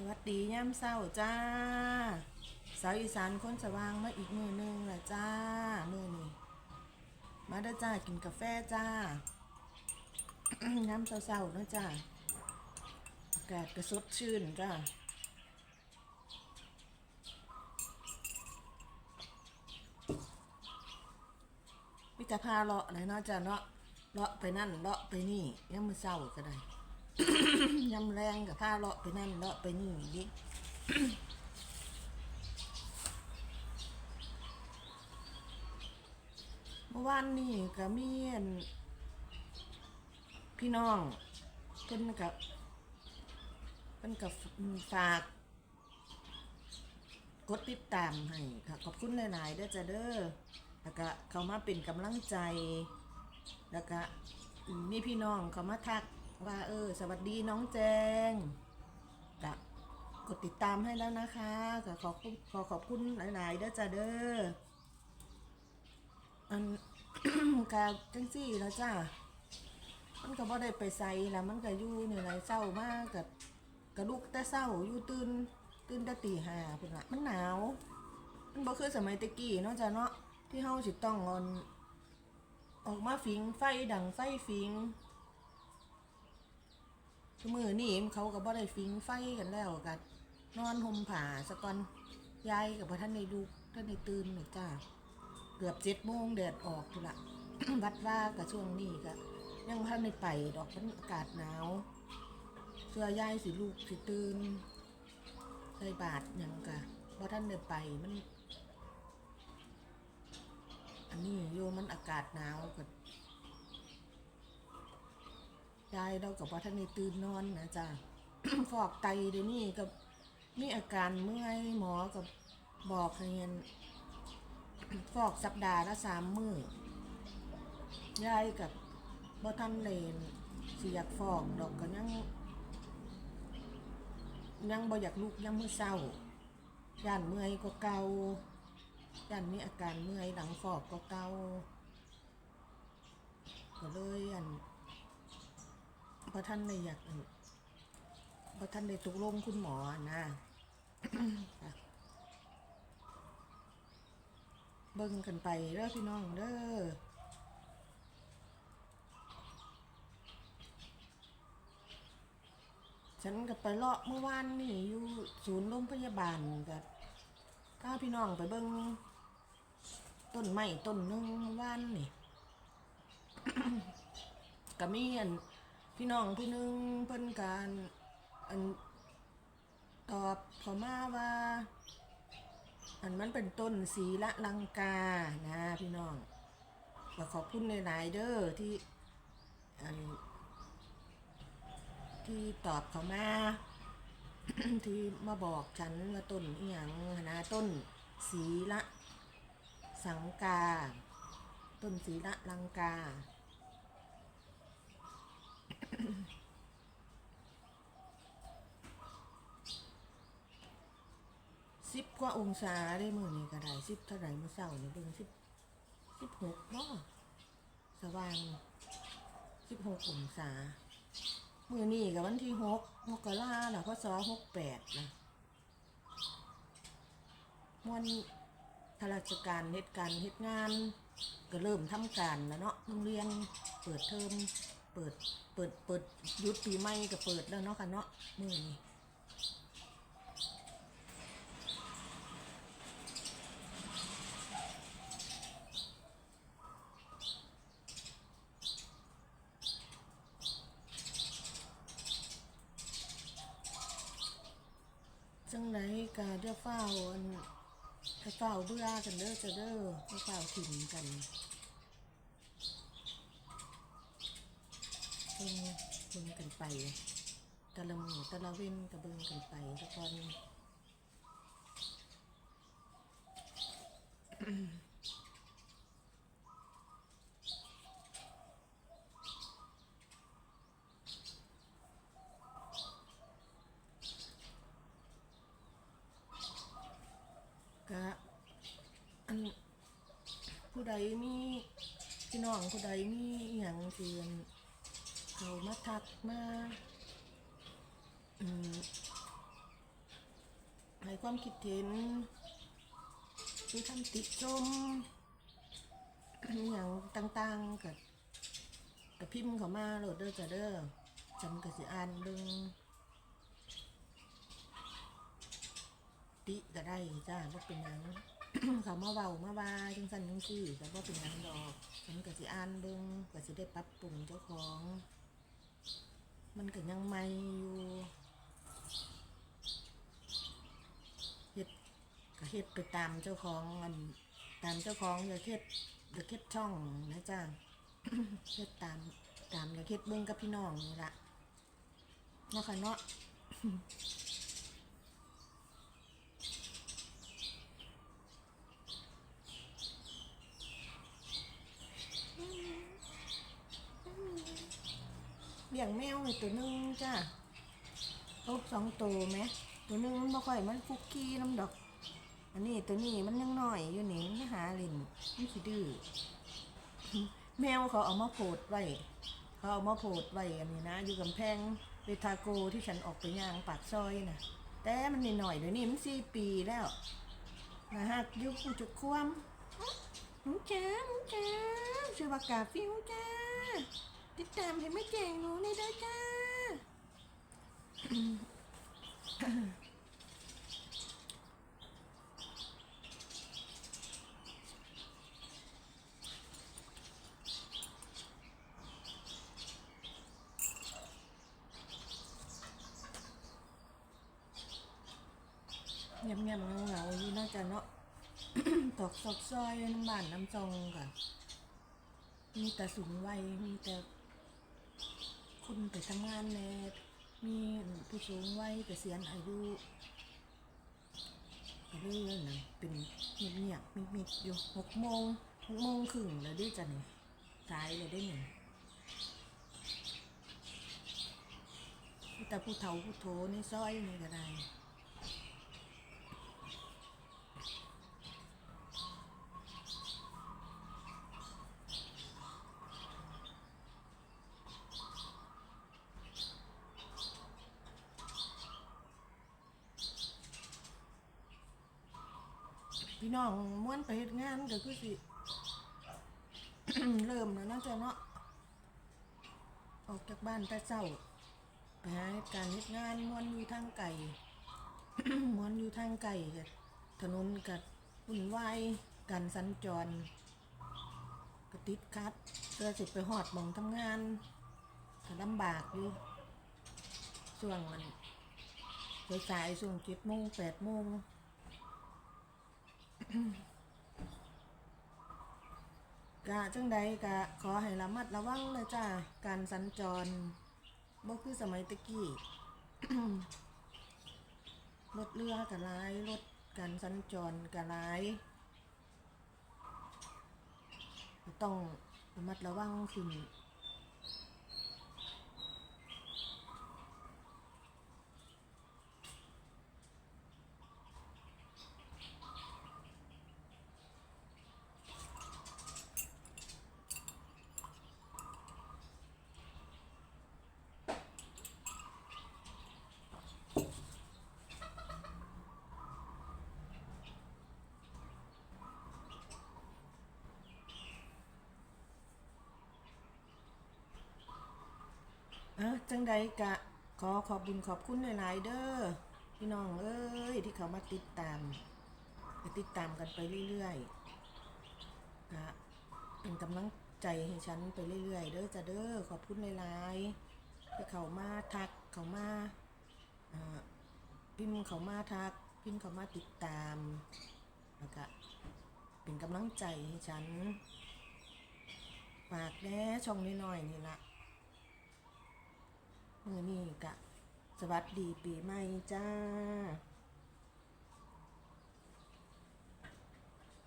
สวัสดีย่ำเศร้าจ้า สาวอีสานคนสว่างมาอีกมือหนึ่งละจ้า มือนี้มาเด้จ้ากินกาแฟจ้า น้ำเศร้าๆนะจ้าอากาศก็สดชื่นจ้ามิจะพาเลาะเลยเนาะจ้าเนาะเลาะไปนั่นเลาะไปนี่ยังมือเศร้าก็ได้ ยำแรงกับผ้าเลาะไปนั่นเลาะไปนี่ยิเมื่อวานนี่ก็มีอันพี่น้องเพิ่นกับเพิ่นกับฝากกดติดตามให้ค่ะขอบคุณหลายๆเด้อจ้าเด้อแล้วก็เขามาเป็นกำลังใจ แล้วก็มีพี่น้องเขามาทัก ว่า เออ สวัสดีน้องแจงก็กดติดตามให้แล้วนะคะก็ขอบคุณขอขอบคุณหลายๆเด้อจ้าเด้ออันกาจังซี่แล้วจ้ามันก็บ่ได้ไปใส่แล้วมันก็อยู่นี่แหละเศร้ามากกับกระลุกแต่เศร้าอยู่ตื่นตื่นแต่ตีห้าพุ่นละมันหนาว มันบ่คือสมัยตะกี้เนาะจ้ะเนาะที่เฮาสิต้องเอนออกมาฟิงไฟดังไฟฟิง ทุกมือนี่เขาก็บ่ได้ฟิงไฟกันแล้วกันนอนห่มผ้าสะกอนยายกับพ่ท่านในดูท่านในตื่นหนูจ้าเกือบเจ็ดโมงแดดออกทุละวัดว่ากับช่วงนี้ก็ยังพันในไปดอกมันอากาศหนาวเสื้อยายสิลูกสิตื่นใส่บาทยังกะพระท่านได้ไปมัน อันนี้โยมันอากาศหนาวกับ ยายเรากับว่าท่านในตื่นนอนนะจ๊ะฟอกไตเดี๋ยวนี้กับมีอาการเมื่อยหมอกับบอกให้เงินฟอกสัปดาห์ละสามมือยายกับบ่ทันเลนสิอยากฟอกดอกก็ยังยังบ่อยากลุกยังมือเศร้าย่านเมื่อยก็เกาย่านมีอาการเมื่อยหลังฟอกก็เกาก็เลยอันพอ ท่านเลยอยากอั่นพอท่านเลยตกลงคุณหมอนะเบิ่งกันไปเด้อพี่น้องเด้อฉันก็ไปเลาะเมื่อวานนี่อยู่ศูนย์โรงพยาบาลกับก้าพี่น้องไปเบิ่งต้นไม้ต้นหนึงเมื่อวานนี่ก็มีอัน พี่น้องพี่หนึงเพิ่นการอันตอบเขามาว่า อันมันเป็นต้นสีละลังกานะพี่น้องก็ขอบคุณหลายๆเด้อที่อันที่ตอบเขามา ที่มาบอกฉันว่าต้นอีหยังหั้นนะต้นสีละสังกา ต้นสีละลังกา สิบกว่าองศาได้มือนี้ก็ได้สิบเท่าไหร่เมื่อเช้านี่เบิ่งสิบสิบหกเนาะสว่างสิบหกองศา มือนี่กับวันที่หกมกราแหละพศหกแปดนะวันข้าราชการเหตุการเหตุงาน ก็เริ่มทำการแล้วเนาะโรงเรียนเปิดเทอม เปิด เปิด เปิดยุดปีใหม่ก็เปิดแล้วเนาะค่ะเนาะมือนี้จังไรกาเด้อเฝ้าอันเฝ้าเบื่อกันเด้อจะเด้อเฝ้าถิ่นกันเบิ่งเบิ่งกัน ไปต่ละมือต่ละเว้นก็เบิงกันไปทุกคนก็อันผู้ใดมีพี่น้องผู้ใดมีอย่างเตือน เขามาทักมาอืมความคิดเห็นหรือคำติชมอย่างต่างๆกับกับพิมพ์เขามาโหลดเด้อจ้ะเด้อฉันก็สิอ่านเบิ่งติก็ได้จ้าบ่าเป็นยังเขามาเว้ามาว่าจังซั่นจังซี่ก็บ่เป็นยังดอกฉันก็สิอ่านเบิ่งก็สิได้ปรับปรุงเจ้าของ มันก็ยังใหม่อยู่เฮ็ดก็เฮ็ดไปตามเจ้าของอันตามเจ้าของอย่าเฮ็ดอย่าเฮ็ดช่องนะจ้าเฮ็ดตามตามอย่าเฮ็ดเบิ่งกับพี่น้องนี่ละเนาะค่ะเนาะ เลี้ยงแมวไว้ตัวหนึงจ้าลบสองตัวไหมตัวหนึงมันบ่ค่อยมันคุกกี้น้ำดอก อันนี้ตัวนี้มันยังน้อยอยู่นี่มันหาเลินมันขี้ดื้อแมวเขาเอามาโพดไว้เขาเอามาโพดไว้อันนี้นะ อยู่กำแพงเวทาโกที่ฉันออกไปย่างปากซอยน่ะแต่มันนิดหน่อยเดี๋ยวนี้มันสี่ปีแล้วนะฮะยุคกูจะคว่ำมึงจ้ามึงจ้าชื่อว่ากาฟิวจ้า ติดตามให้ไม่เก่งหนูนี่ด้วยจ้าเงียบเงียบๆเงาอยู่น่าจะเนาะตอกซอกซอยน้ำบ้านน้ำจองก่อนมีแต่สูงวัยมีแต่ คนไปทำงานแน่มีผู้สูงวัยเกษียณอายุก็เลยนะเป็นเงียบเงียบๆมิดๆอยู่หกโมงหกโมงครึ่งแล้วได้จันสายเลยได้หนึ่งแต่ผู้เฒ่าผู้โถในซอยนี่ก็ได้ พี่น้องม้วนไปเฮ็ดงานก็คือสิ เริ่มแล้วเนะจ้ะเนาะออกจากบ้านแต่เช้าไปหาการเฮ็ดงานม้วนอยู่ทางไก่ ม้วนอยู่ทางไก่ก็ถนนกับวุ่นวายการสัญจรก็ติดคัดเพื่อสิไปหอดมองทำงานก็ลำบากอยู่ช่วงมันสายๆช่วงเจ็ดโมงแปดโมง กะจังใดกะขอให้ระมัดระวังเลยจ้าการสัญจรบ่คือสมัยตะกี้รถเรือกะหลายรถการสัญจรกะหลาย ต้องระมัดระวังขึ้น จังใดกะ ขอขอบบุญขอบคุณหลาย ๆ เด้อพี่น้องเอ้ยที่เขามาติดตามติดตามกันไปเรื่อยๆกะเป็นกำลังใจให้ฉันไปเรื่อยๆ เด้อจ้ะเด้อขอบคุณหลายๆที่เขามาทักเขามาพิมพ์เขามาทัก พิมพ์เขามาติดตามแล้วก็เป็นกำลังใจให้ฉันฝากแน่ช่องน้อยๆนี่ละ มือนี่กะสวัสดีปีใหม่จ้า